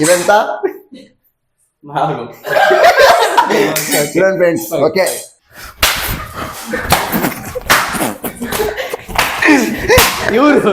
ఇదంతా? చూడండి friends okay. ఎవరు?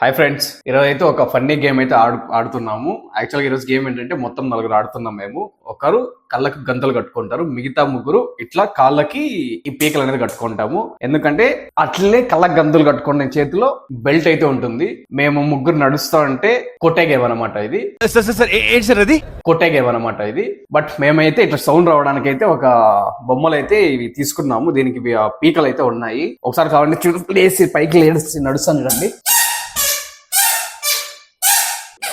హాయ్ ఫ్రెండ్స్ ఈరోజు అయితే ఒక ఫన్నీ గేమ్ అయితే ఆడు ఆడుతున్నాము. యాక్చువల్గా ఈరోజు గేమ్ ఏంటంటే మొత్తం నలుగురు ఆడుతున్నాం మేము. ఒకరు కళ్ళకు గంతలు కట్టుకుంటారు. మిగతా ముగ్గురు ఇట్లా కాళ్ళకి ఈ పీకలు అనేది కట్టుకుంటాము. ఎందుకంటే అట్లనే కళ్ళకి గంతులు కట్టుకునే చేతిలో బెల్ట్ అయితే ఉంటుంది. మేము ముగ్గురు నడుస్తా అంటే కొట్టే గేమ్ అనమాట ఇది. సార్ అది? కొట్టే గేమ్ అనమాట ఇది. బట్ మేమైతే ఇట్లా సౌండ్ రావడానికి అయితే ఒక బొమ్మలు అయితే ఇవి తీసుకున్నాము. దీనికి పీకలు అయితే ఉన్నాయి. ఒకసారి కావాలంటే చూడు లేసి పైకి లేసి నడుస్తాను చూడండి.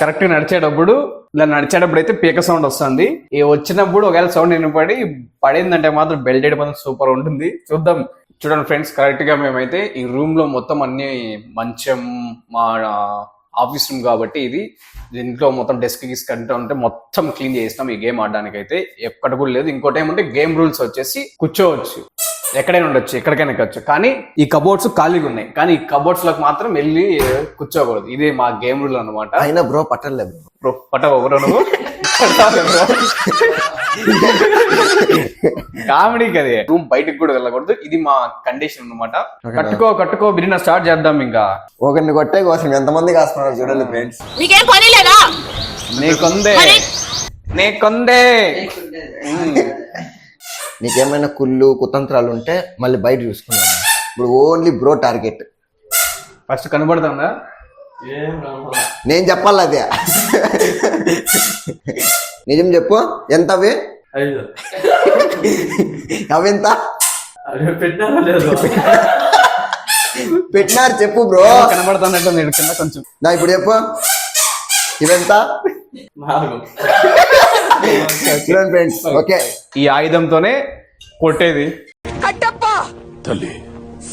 కరెక్ట్ నడిచేటప్పుడు ఇలా నడిచేటప్పుడు అయితే పీక సౌండ్ వస్తుంది. ఈ వచ్చినప్పుడు ఒకవేళ సౌండ్ వినపడి పడిందంటే మాత్రం బెల్ట్ మాత్రం సూపర్ ఉంటుంది. చూద్దాం. చూడండి ఫ్రెండ్స్ కరెక్ట్గా మేమైతే ఈ రూమ్లో మొత్తం అన్ని మంచం మా ఆఫీస్ రూమ్ కాబట్టి ఇది దీంట్లో మొత్తం డెస్క్ గిస్క్ అంటూ ఉంటే మొత్తం క్లీన్ చేస్తాం ఈ గేమ్ ఆడడానికి అయితే ఎక్కడ కూడా లేదు. ఇంకోటి ఏమంటే గేమ్ రూల్స్ వచ్చేసి కూర్చోవచ్చు. ఎక్కడైనా ఉండొచ్చు ఎక్కడికైనా ఎక్కచ్చు కానీ ఈ కబోర్డ్స్ ఖాళీగా ఉన్నాయి. కానీ ఈ కబోర్డ్స్లకు మాత్రం వెళ్ళి కూర్చోకూడదు. ఇది మా గేమ్ రూల్ అనమాట అయినా బ్రో పట్టలే బ్రో బ్రో పట్టవు బ్రో నువ్వు? కామెడీ కదే రూమ్ బయటకు కూడా వెళ్ళకూడదు. ఇది మా కండిషన్ అన్నమాట. కట్టుకో కట్టుకో బిరిన స్టార్ట్ చేద్దాం ఇంకా. ఒకరిని కొట్టే కోసం ఎంతమంది కాస్తున్నారు చూడండి ఫ్రెండ్స్ మీకేం పని లేదా? నీకొందే. నీకొందే. నీకేమైనా కుళ్ళు కుతంత్రాలు ఉంటే మళ్ళీ బయట చూసుకున్నాను ఇప్పుడు ఓన్లీ బ్రో టార్గెట్. ఫస్ట్ కనబడుతుందా? నేను చెప్పాలి అదే. నిజం చెప్పు. ఎంత అవి? పెట్టారా లేదు? పెట్టినారు చెప్పు బ్రో. కనబడుతున్నట్టు నేను కింద కొంచెం. నా ఇప్పుడు చెప్పు. ఇవెంత? ఓకే. ఈ ఆయుధంతోనే కొట్టేది. కట్టప్ప!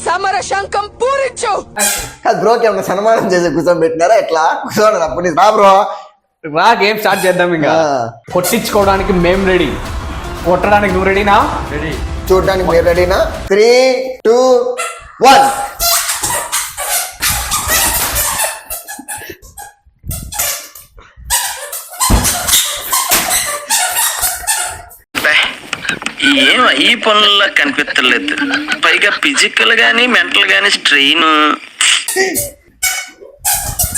సమర శంఖం పూరించు! అది బ్రోకి ఏమన్నా సన్మానం చేసి కూర్చొని పెట్టినారా? ఎట్లా? కూర్చోండి అప్పుడు రా బ్రో. రా గేమ్ స్టార్ట్ చేద్దాం ఇంకా. కొట్టించుకోవడానికి మేం రెడీ కొట్టడానికి నువ్వు రెడీనా రెడీ చూడడానికి మీరు రెడీనా త్రీ టూ వన్ ఈ పనుల్లో కనిపించలేదు పైగా ఫిజికల్ గానీ మెంటల్ గానీ స్ట్రెయిన్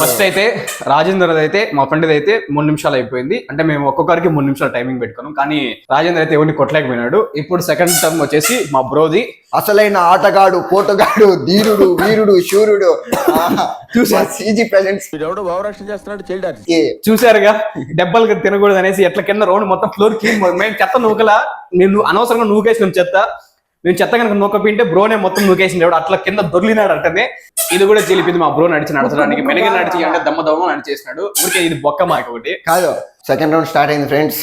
ఫస్ట్ అయితే రాజేందర్ అయితే మా ఫ్రెండ్ అయితే మూడు నిమిషాలు అయిపోయింది. అంటే మేము ఒక్కొక్కరికి మూడు నిమిషాలు టైమింగ్ పెట్టుకున్నాం. కానీ రాజేందర్ అయితే ఎవరిని కొట్టలేకపోయినాడు. ఇప్పుడు సెకండ్ టర్మ్ వచ్చేసి మా బ్రోది అసలైన ఆటగాడు పోటుగాడు ధీరుడు వీరుడు శూరుడు. సీజీ ప్రెజెంట్స్ చూసారుగా? దెబ్బలు తినకూడదు అనేసి ఎట్లా కింద రౌండ్ మొత్తం ఫ్లోర్ క్లీన్ మేము చెత్త నూకలా. నేను అనవసరంగా నూకేసినాం చెత్త. మేము చెత్త కనుక నూకపోయింటే బ్రోనే మొత్తం నూకేసినాడు అట్లా కింద దొర్లినాడు అంటేనే ఇది కూడా చెలిపింది మా బ్రో నడిచి నడచడానికి. మెరుగు నడిచి అంటే దమ్మ దమ్మ నడిచేసినాడు ఊరికే ఇది బొక్క మాకు ఒకటి. కాదు సెకండ్ రౌండ్ స్టార్ట్ అయింది ఫ్రెండ్స్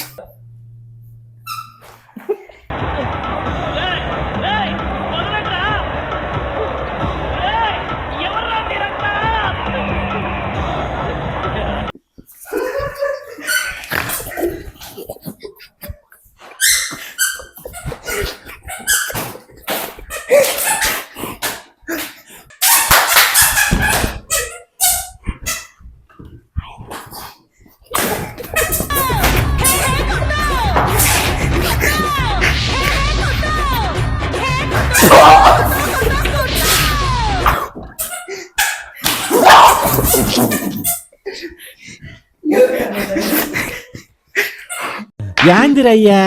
యాందిరయ్యా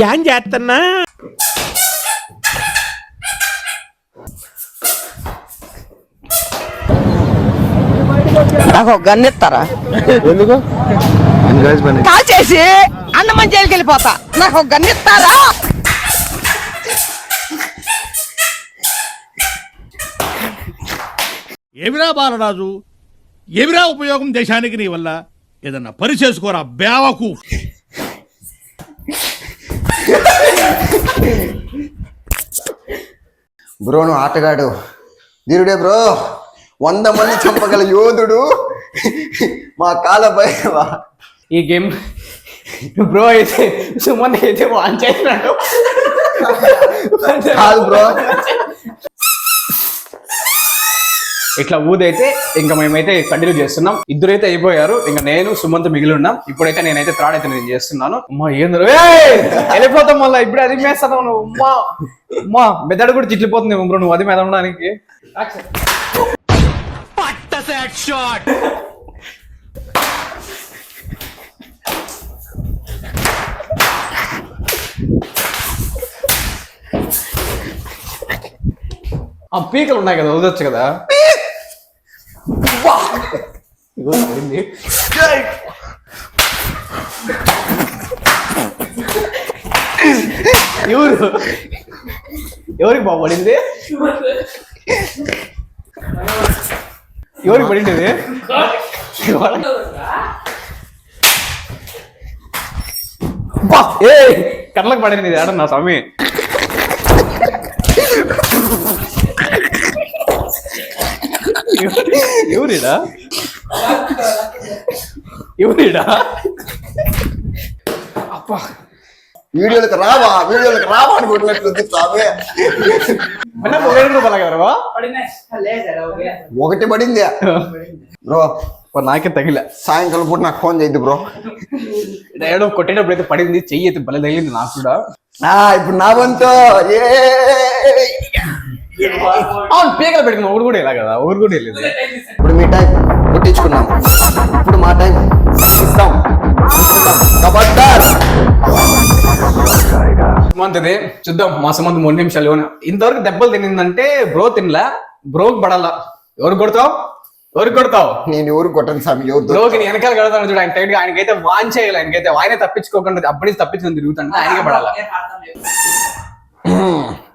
యాన్ చేస్తున్నా నాకు ఒక గన్ ఇస్తారా? ఎందుకు? కాల్ చేసి అన్నమని జైలుకి వెళ్ళిపోతా నాకు ఒక గన్ ఇస్తారా? ఏమిరా బాలరాజు? ఏమిరా ఉపయోగం దేశానికి నీ వల్ల? ఏదన్నా పని చేసుకోరా బేవకు బ్రోను ఆటగాడు. ధీరుడే బ్రో. వంద మంది చంపగల యోధుడు. మా కాల భైరవ ఈ గేమ్ బ్రో అయితే సుమన్ అయితే వాన్ చేసినాడు కాదు బ్రో. ఇట్లా ఊదైతే ఇంకా మేమైతే కంటిన్యూ చేస్తున్నాం. ఇద్దరు అయితే అయిపోయారు. ఇంకా నేను సుమంత్ మిగిలి ఉన్నాం. ఇప్పుడైతే నేనైతే త్రాడ్ అయితే నేను చేస్తున్నాను. అమ్మా ఏందో వెళ్ళిపోతాం మళ్ళీ. ఇప్పుడు అది మేస్తాను నువ్వు. అమ్మా! అమ్మా! మెదడు కూడా చిట్లిపోతుంది బ్రో నువ్వు అది మెదవడానికి ఆ పీకలు ఉన్నాయి కదా వదవచ్చు కదా? ఇగో పడింది. ఎవరు ఎవరికి బాబు పడింది ఎవరికి పడింది ఇది? బా ఏ కళ్ళకు పడింది ఇది ఆడన్నా స్వామి ఎవరిడా ఎవరిడా? అబ్బా. వీడియోలకు రావా? వీడియోలకు రావా అని కొట్టినట్లుంది ఒకటి పడింది. బ్రో నాకే తగిల. సాయంకాలం పూట నాకు ఫోన్ చేయద్దు బ్రో. ఏడో కొట్టేటప్పుడు అయితే పడింది చెయ్యి అయితే భలే తగిలింది నాకు కూడా. ఆ ఇప్పుడు నా వంతు. ఏ. అవును పీకలు పెట్టుకున్నా. ఊరు కూడా ఇలా కదా ఊరు కూడా వెళ్ళింది. ఇప్పుడు మీ టైం కొట్టించుకున్నాం ఇప్పుడు మా టైం ఇస్తాం. కబడ్డార్ సుమంత్ది చూద్దాం మా సుమంత్ మూడు నిమిషాలు ఇంతవరకు దెబ్బలు తినిందంటే బ్రో తినలా బ్రోకి పడాలా. ఎవరు కొడతావు? ఎవరికి కొడతావు? నేను ఎవరు కొట్టను స్వామి ఎవరు బ్రోకి నేను వెనకాల కడతాను చూడు ఆయన టైట్గా ఆయనకైతే వాన్ చేయాలి ఆయనకైతే ఆయనే తప్పించుకోకుండా అప్పటి నుంచి తప్పించుకొని తిరుగుతుంటే ఆయనకే పడాలా.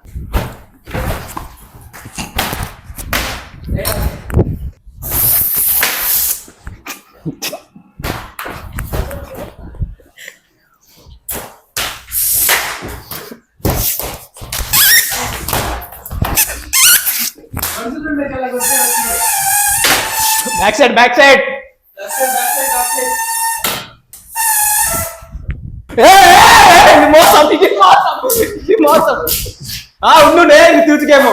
బ్యాక్ సైడ్ బ్యాక్ సైడ్ మోసం ఇది మోసం ఇది మోసం. ఉండు నేను చూసుకేమో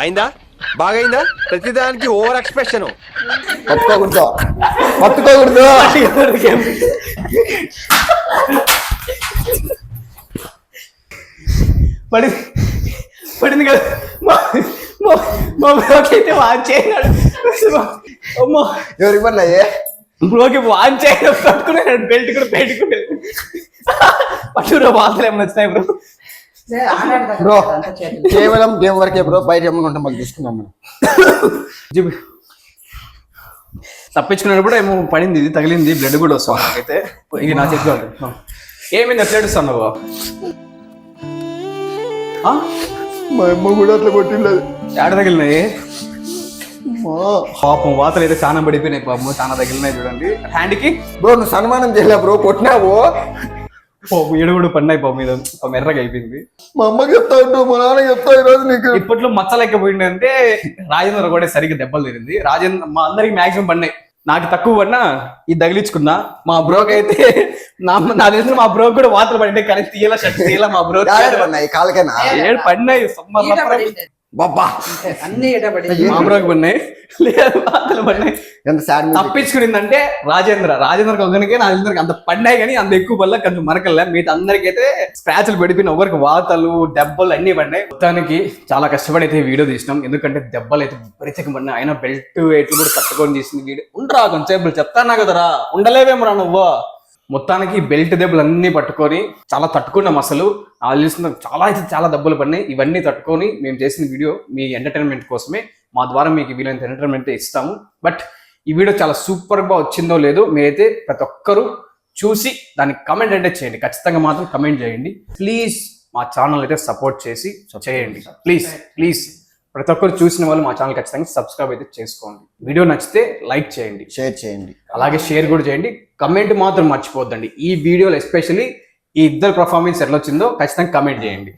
అయిందా? బాగైందా? ప్రతిదానికి ఓవర్ ఎక్స్ప్రెషన్. పట్టుకోకూడదు పట్టుకోకూడదు పడింది పడింది కదా. మా బ్రోకి అయితే వాన్ చేయనాడు అమ్మో. ఎవరికి పడినాయి బ్రోకి వాన్ చేయడం పట్టుకున్నాడు. బెల్ట్ కూడా పెట్టుకున్నాడు పట్టుకురా వార్తలు ఏమైనా వచ్చినాయి బ్రో. బ్రో కేవలం గేమ్ వరకే బ్రో బయట ఏమన్నా ఉంటే మాకు చూసుకుందాం మనం. తప్పించుకున్నప్పుడు ఏమో పడింది ఇది తగిలింది బ్లడ్ కూడా వస్తుంది నాకైతే. ఇది నా చేతిలో. ఆ. ఏమైంది ఎట్లా ఆ? మా అమ్మ కూడా అట్లా కొట్టిలేదు ఏడ తగిలినాయి? పాపం వాతలు అయితే చాలా పడిపోయినాయి పాపం చాలా తగిలినాయి చూడండి. హ్యాండ్కి? బ్రో నువ్వు సన్మానం చేయలే బ్రో కొట్టినావు. పాపం ఏడు కూడా పడినాయి పాపం మీద పాపం ఎర్రగా అయిపోయింది. మా అమ్మకి చెప్తా ఉంటావు మా నాన్న చెప్తా ఈరోజు నీకు. ఇప్పట్లో మచ్చలేకపోయింది అంటే రాజేంద్ర కూడా సరిగ్గా దెబ్బలు తిరిగింది రాజేంద్ర మా అందరికి మాక్సిమం పడినాయి నాకు తక్కువ పడినా ఇది తగిలించుకున్నా. మా బ్రోక్ అయితే నా నా తెలిసిన మా బ్రోక్ కూడా వాతలు పడినాయి కానీ తీయలా షర్ట్ తీయలా మా బ్రోక్ పడినాయి? కాలకేనా ఏడు పడినాయి సమ్మర్ బాబా అన్ని ఎటపడి మామూలుగా పడినాయి. లేదు బాధలు పడినాయి. ఎంత సాడ్ తప్పించుకునిందంటే రాజేంద్ర. రాజేంద్ర ఒకరికే రాజేంద్రకి అంత పడినాయి కానీ అంత ఎక్కువ వల్ల కొంచెం మరకలే. మిగతా అందరికైతే స్క్రాచ్లు పడిపోయిన ఒకరికి వాతలు దెబ్బలు అన్ని పడినాయి. మొత్తానికి చాలా కష్టపడి అయితే వీడియో తీసినాం. ఎందుకంటే దెబ్బలు అయితే విపరీతంగా పడినాయి. అయినా బెల్ట్ ఎట్లు కూడా తట్టుకొని తీసింది వీడియో ఉండరా కొంచెంసేపు చెప్తానా కదరా. ఉండలేవేమరా నువ్వు? మొత్తానికి బెల్ట్ దెబ్బలు అన్నీ పట్టుకొని చాలా తట్టుకున్నాం అసలు. వాళ్ళు చాలా అయితే చాలా దెబ్బలు పడినాయి. ఇవన్నీ తట్టుకొని మేము చేసిన వీడియో మీ ఎంటర్టైన్మెంట్ కోసమే. మా ద్వారా మీకు వీలైనంత ఎంటర్టైన్మెంట్ ఇస్తాము. బట్ ఈ వీడియో చాలా సూపర్గా వచ్చిందో లేదో మీరైతే ప్రతి ఒక్కరూ చూసి దానికి కమెంట్ అంటే చేయండి. ఖచ్చితంగా మాత్రం కమెంట్ చేయండి. ప్లీజ్ మా ఛానల్ అయితే సపోర్ట్ చేసి చేయండి. Please please. ప్రతి ఒక్కరు చూసిన వాళ్ళు మా ఛానల్ ఖచ్చితంగా సబ్స్క్రైబ్ అయితే చేసుకోండి. వీడియో నచ్చితే లైక్ చేయండి. షేర్ చేయండి. అలాగే షేర్ కూడా చేయండి. కమెంట్ మాత్రం మర్చిపోద్దండి ఈ వీడియోలో ఎస్పెషల్లీ ఈ ఇద్దరు పర్ఫార్మెన్స్ ఎట్లా వచ్చిందో ఖచ్చితంగా కమెంట్ చేయండి.